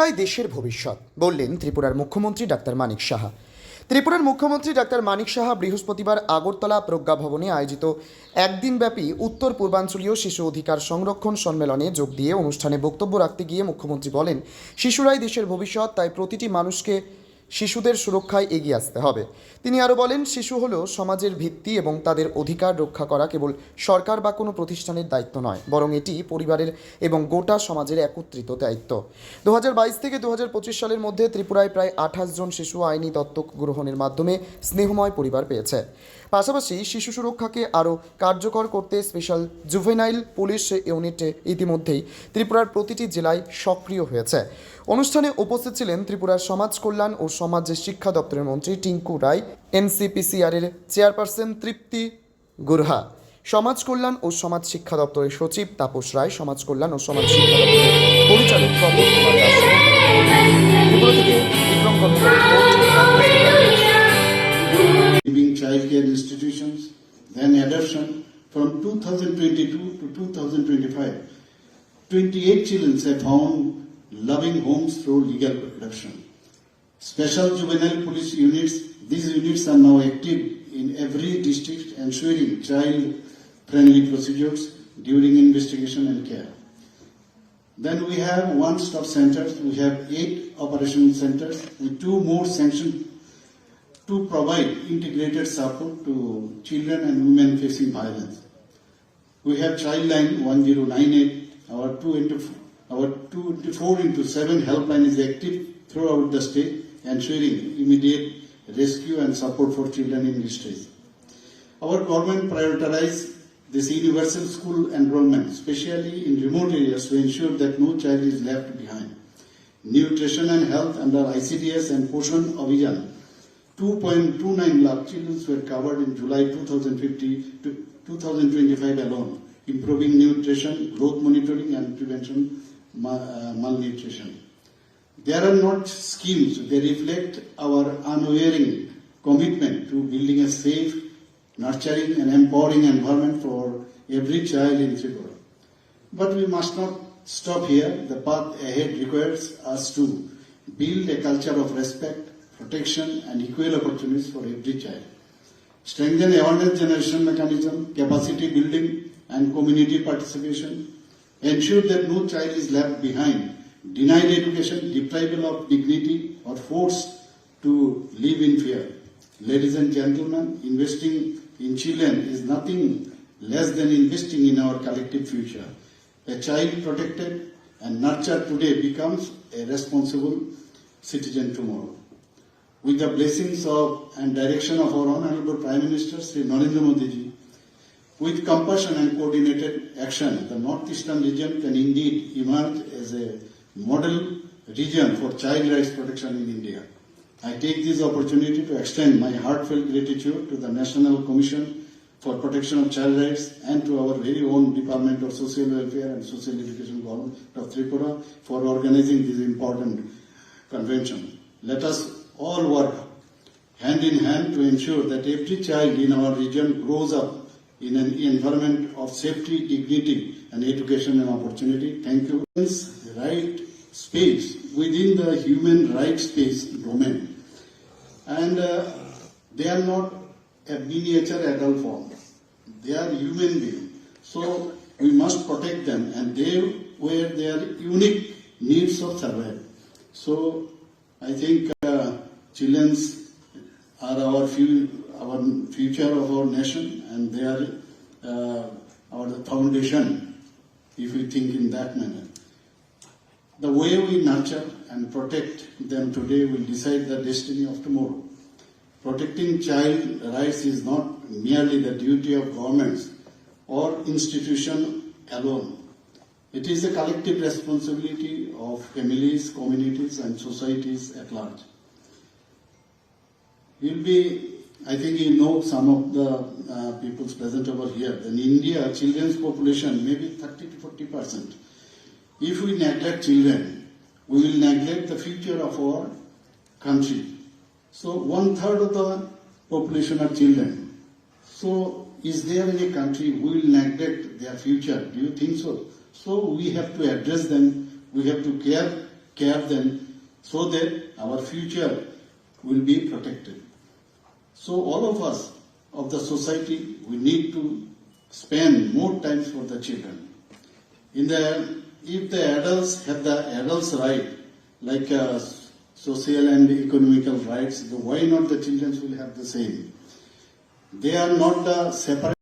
শিশুরাই দেশের ভবিষ্যৎ, বললেন ত্রিপুরার মুখ্যমন্ত্রী ডাক্তার মানিক সাহা। ত্রিপুরার মুখ্যমন্ত্রী ডাক্তার মানিক সাহা বৃহস্পতিবার আগরতলা প্রজ্ঞা ভবনে আয়োজিত একদিনব্যাপী উত্তর পূর্বাঞ্চলীয় শিশু অধিকার সংরক্ষণ সম্মেলনে যোগ দিয়ে অনুষ্ঠানে বক্তব্য রাখতে গিয়ে মুখ্যমন্ত্রী বলেন, শিশুরাই দেশের ভবিষ্যৎ, তাই প্রতিটি মানুষকে শিশুদের সুরক্ষায় এগিয়ে আসতে হবে। তিনি আরও বলেন, শিশু হল সমাজের ভিত্তি এবং তাদের অধিকার রক্ষা করা কেবল সরকার বা কোনো প্রতিষ্ঠানের দায়িত্ব নয়, বরং এটি পরিবারের এবং গোটা সমাজের একত্রিত দায়িত্ব। দু হাজার বাইশ থেকে দু হাজার পঁচিশ সালের মধ্যে ত্রিপুরায় প্রায় আঠাশ জন শিশু আইনি দত্তক গ্রহণের মাধ্যমে স্নেহময় পরিবার পেয়েছে। পাশাপাশি শিশু সুরক্ষাকে আরও কার্যকর করতে স্পেশাল জুভেনাইল পুলিশ ইউনিট ইতিমধ্যেই ত্রিপুরার প্রতিটি জেলায় সক্রিয় হয়েছে। অনুষ্ঠানে উপস্থিত ছিলেন ত্রিপুরার সমাজ কল্যাণ ও সমাজ শিক্ষা দপ্তরের মন্ত্রী টিঙ্কু রায়, এনসিপিসিআর এর চেয়ারপারসন তৃপ্তি গুরহা, সমাজ কল্যাণ ও সমাজ শিক্ষা দপ্তরের সচিব তাপস রায়, সমাজ কল্যাণ ও সমাজ শিক্ষা দপ্তরের পরিচালক Kumar Das. Vikram from 2022 to 2025. 28 children have found loving homes through legal adoption. Special juvenile police units, these units are now active in every district ensuring child-friendly procedures during investigation and care. Then we have one-stop centers. We have eight operational centers with two more sanctioned to provide integrated support to children and women facing violence. We have Childline 1098, our 2 into our 2 into 4 into 7 helpline is active throughout the state, ensuring immediate rescue and support for children in distress. Our government prioritized this universal school enrollment, especially in remote areas, to ensure that no child is left behind. Nutrition and health under ICDS and Poshan Abhijan 2.29 lakh children were covered in July 2050 to 2025 alone, improving nutrition, growth monitoring, and prevention uh, malnutrition. There are not schemes, they reflect our unwavering commitment to building a safe, nurturing, and empowering environment for every child in Tripura. But we must not stop here. The path ahead requires us to build a culture of respect, protection, and equal opportunities for every child. Strengthen awareness generation mechanism, capacity building, and community participation. Ensure that no child is left behind, denied education, deprived of dignity, or forced to live in fear. Ladies and gentlemen, investing in children is nothing less than investing in our collective future. A child protected and nurtured today becomes a responsible citizen tomorrow. With the blessings of and direction of our Honorable Prime Minister Sri Narendra Modi ji, with compassion and coordinated action, the Northeastern region can indeed emerge as a model region for child rights protection in India. I take this opportunity to extend my heartfelt gratitude to the National Commission for Protection of Child Rights and to our very own Department of Social Welfare and Social Education Government of Tripura for organizing this important convention. Let us all work hand in hand to ensure that every child in our region grows up in an environment of safety, dignity, and education and opportunity. Thank you. Right space within the human rights space domain, and uh, they are not a miniature adult form. They are human beings. So we must protect them, and they where their unique needs of survival. So I think children's are our few, our future of our nation, and they are uh, our foundation. If we think in that manner, the way we nurture and protect them today will decide the destiny of tomorrow. Protecting child rights is not merely the duty of governments or institution alone. It is a collective responsibility of families, communities, and societies at large. You'll be, I think you know some of the uh, peoples present over here. In India, children's population may be 30 to 40 percent. If we neglect children, we will neglect the future of our country. So one third of the population are children. So is there any country who will neglect their future? Do you think so? So we have to address them. We have to care care them so that our future will be protected. So all of us of the society, we need to spend more time for the children. In the, if the adults have the adults' right, like uh, social and economical rights, why not the children will have the same? They are not the separate.